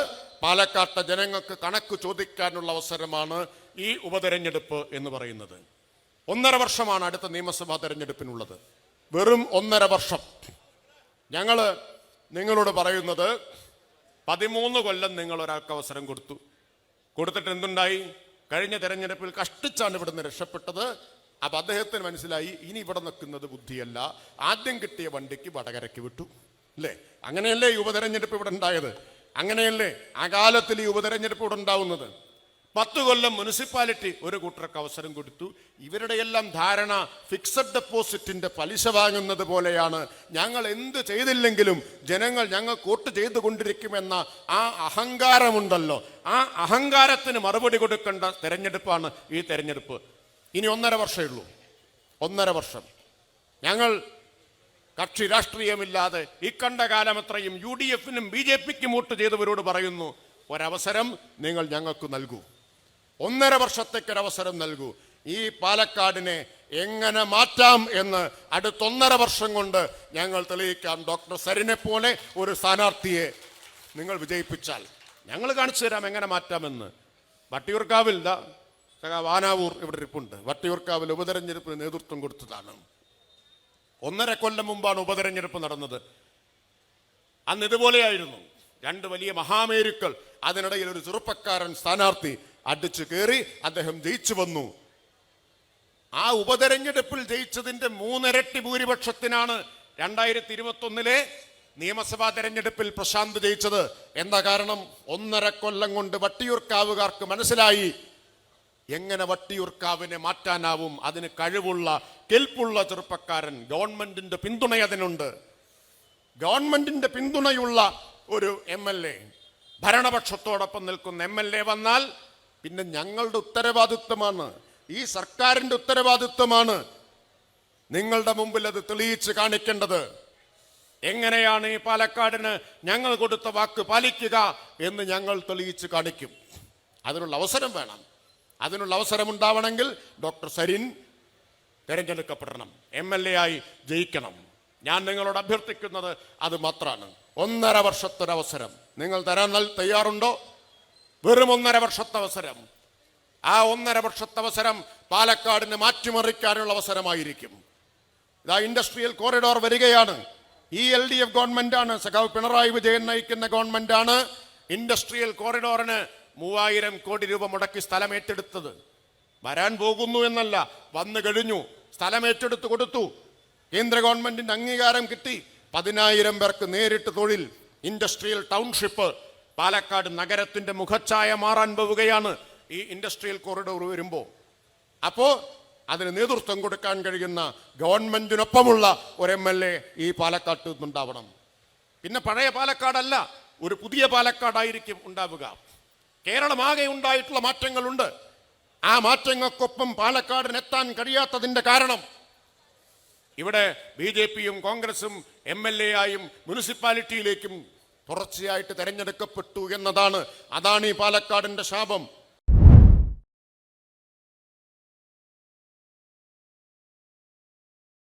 പാലക്കാട്ടെ ജനങ്ങൾക്ക് കണക്ക് ചോദിക്കാനുള്ള അവസരമാണ് ഈ ഉപതെരഞ്ഞെടുപ്പ് എന്ന് പറയുന്നത്. ഒന്നര വർഷമാണ് അടുത്ത നിയമസഭാ തെരഞ്ഞെടുപ്പിനുള്ളത്. വെറും ഒന്നര വർഷം. ഞങ്ങൾ നിങ്ങളോട് പറയുന്നത് പതിമൂന്ന് കൊല്ലം നിങ്ങൾ ഒരാൾക്ക് അവസരം കൊടുത്തു. കൊടുത്തിട്ട് എന്തുണ്ടായി? കഴിഞ്ഞ തെരഞ്ഞെടുപ്പിൽ കഷ്ടിച്ചാണ് ഇവിടുന്ന് രക്ഷപ്പെട്ടത്. അപ്പം അദ്ദേഹത്തിന് മനസ്സിലായി ഇനി ഇവിടെ നിൽക്കുന്നത് ബുദ്ധിയല്ല. ആദ്യം കിട്ടിയ വണ്ടിക്ക് വടകരയ്ക്ക് വിട്ടു. അല്ലേ? അങ്ങനെയല്ലേ ഈ ഉപതെരഞ്ഞെടുപ്പ് ഇവിടെ ഉണ്ടായത്? അങ്ങനെയല്ലേ ആ കാലത്തിൽ ഈ ഉപതെരഞ്ഞെടുപ്പ് ഉണ്ടാവുന്നത്? പത്ത് കൊല്ലം മുനിസിപ്പാലിറ്റി ഒരു കൂട്ടർക്ക് അവസരം കൊടുത്തു. ഇവരുടെ എല്ലാം ധാരണ ഫിക്സഡ് ഡെപ്പോസിറ്റിന്റെ പലിശ വാങ്ങുന്നത് പോലെയാണ്. ഞങ്ങൾ എന്ത് ചെയ്തില്ലെങ്കിലും ജനങ്ങൾ ഞങ്ങൾ വോട്ട് ചെയ്തുകൊണ്ടിരിക്കുമെന്ന ആ അഹങ്കാരമുണ്ടല്ലോ. ആ അഹങ്കാരത്തിന് മറുപടി കൊടുക്കേണ്ട തെരഞ്ഞെടുപ്പാണ് ഈ തെരഞ്ഞെടുപ്പ്. ഇനി ഒന്നര വർഷമേ ഉള്ളൂ. ഒന്നര വർഷം. ഞങ്ങൾ കക്ഷി രാഷ്ട്രീയമില്ലാതെ ഇക്കണ്ട കാലം അത്രയും യു ഡി എഫിനും ബി ജെ പിക്കും വോട്ട് ചെയ്തവരോട് പറയുന്നു ഒരവസരം നിങ്ങൾ ഞങ്ങൾക്ക് നൽകൂ. ഒന്നര വർഷത്തേക്കൊരവസരം നൽകൂ. ഈ പാലക്കാടിനെ എങ്ങനെ മാറ്റാം എന്ന് അടുത്തൊന്നര വർഷം കൊണ്ട് ഞങ്ങൾ തെളിയിക്കാം ഡോക്ടർ സരിനെ പോലെ ഒരു സ്ഥാനാർത്ഥിയെ നിങ്ങൾ വിജയിപ്പിച്ചാൽ ഞങ്ങൾ കാണിച്ചു തരാം എങ്ങനെ മാറ്റാമെന്ന്. വട്ടിയൂർക്കാവിൽ ദാ വാനാവൂർ ഇവിടെ ഇരിപ്പുണ്ട്. വട്ടിയൂർക്കാവിൽ ഉപതെരഞ്ഞെടുപ്പിന് നേതൃത്വം കൊടുത്തതാണ്. ഒന്നര കൊല്ലം മുമ്പാണ് ഉപതെരഞ്ഞെടുപ്പ് നടന്നത്. അന്ന് ഇതുപോലെയായിരുന്നു. രണ്ട് വലിയ മഹാമേരുക്കൾ അതിനിടയിൽ ഒരു ചെറുപ്പക്കാരൻ സ്ഥാനാർത്ഥി അടിച്ചു കയറി അദ്ദേഹം ജയിച്ചു വന്നു. ആ ഉപതെരഞ്ഞെടുപ്പിൽ ജയിച്ചതിന്റെ മൂന്നിരട്ടി ഭൂരിപക്ഷത്തിനാണ് രണ്ടായിരത്തി ഇരുപത്തി ഒന്നിലെ നിയമസഭാ തെരഞ്ഞെടുപ്പിൽ പ്രശാന്ത് ജയിച്ചത്. എന്താ കാരണം? ഒന്നര കൊല്ലം കൊണ്ട് വട്ടിയൂർക്കാവുകാർക്ക് മനസ്സിലായി. എങ്ങനെ വട്ടിയൂർക്കാവിനെ മാറ്റാനാവും? അതിന് കഴിവുള്ള കെൽപ്പുള്ള ചെറുപ്പക്കാരൻ ഗവൺമെന്റിന്റെ പിന്തുണ അതിനുണ്ട് ഗവൺമെന്റിന്റെ പിന്തുണയുള്ള ഒരു എം എൽ എ. ഭരണപക്ഷത്തോടൊപ്പം നിൽക്കുന്ന എം എൽ എ വന്നാൽ പിന്നെ ഞങ്ങളുടെ ഉത്തരവാദിത്വമാണ്. ഈ സർക്കാരിന്റെ ഉത്തരവാദിത്വമാണ് നിങ്ങളുടെ മുമ്പിൽ അത് തെളിയിച്ച് കാണിക്കേണ്ടത്. എങ്ങനെയാണ് ഈ പാലക്കാടിന് ഞങ്ങൾ കൊടുത്ത വാക്ക് പാലിക്കുക എന്ന് ഞങ്ങൾ തെളിയിച്ച് കാണിക്കും. അതിനുള്ള അവസരം വേണം. അതിനുള്ള അവസരമുണ്ടാവണമെങ്കിൽ ഡോക്ടർ സരിൻ തിരഞ്ഞെടുക്കപ്പെടണം. എം എൽ എ ആയി ജയിക്കണം. ഞാൻ നിങ്ങളോട് അഭ്യർത്ഥിക്കുന്നത് അത് മാത്രമാണ്. ഒന്നര വർഷത്തൊരവസരം നിങ്ങൾ തരാൻ തയ്യാറുണ്ടോ? വെറും ഒന്നര വർഷത്തെ അവസരം ആ ഒന്നര വർഷത്തെ അവസരം പാലക്കാടിനെ മാറ്റിമറിക്കാനുള്ള അവസരമായിരിക്കും. ഇതാ ഇൻഡസ്ട്രിയൽ കോറിഡോർ വരികയാണ്. ഈ എൽ ഡി എഫ് ഗവൺമെന്റാണ്. സഖാവ് പിണറായി വിജയൻ നയിക്കുന്ന ഗവൺമെന്റാണ്. ഇൻഡസ്ട്രിയൽ കോറിഡോറിന് മൂവായിരം കോടി രൂപ മുടക്കി സ്ഥലം ഏറ്റെടുത്തത്. വരാൻ പോകുന്നു എന്നല്ല വന്നു കഴിഞ്ഞു സ്ഥലം ഏറ്റെടുത്ത് കൊടുത്തു. കേന്ദ്ര ഗവൺമെന്റിന്റെ അംഗീകാരം കിട്ടി. പതിനായിരം പേർക്ക് നേരിട്ട് തൊഴിൽ ഇൻഡസ്ട്രിയൽ ടൗൺഷിപ്പ് പാലക്കാട് നഗരത്തിന്റെ മുഖച്ഛായ മാറാൻ പോവുകയാണ് ഈ ഇൻഡസ്ട്രിയൽ കോറിഡോർ വരുമ്പോൾ അപ്പോ അതിന് നേതൃത്വം കൊടുക്കാൻ കഴിയുന്ന ഗവൺമെന്റിനൊപ്പമുള്ള ഒരു എം എൽ എ ഈ പാലക്കാട്ട് നിന്നുണ്ടാവണം. പിന്നെ പഴയ പാലക്കാടല്ല ഒരു പുതിയ പാലക്കാടായിരിക്കും ഉണ്ടാവുക. കേരളമാകെ ഉണ്ടായിട്ടുള്ള മാറ്റങ്ങളുണ്ട്. ആ മാറ്റങ്ങൾക്കൊപ്പം പാലക്കാടിന് എത്താൻ കഴിയാത്തതിന്റെ കാരണം. ഇവിടെ ബി ജെ പിയും കോൺഗ്രസും എം എൽ എ ആയും മുനിസിപ്പാലിറ്റിയിലേക്കും തുടർച്ചയായിട്ട് തെരഞ്ഞെടുക്കപ്പെട്ടു എന്നതാണ്. അതാണ് ഈ പാലക്കാടിന്റെ ശാപം.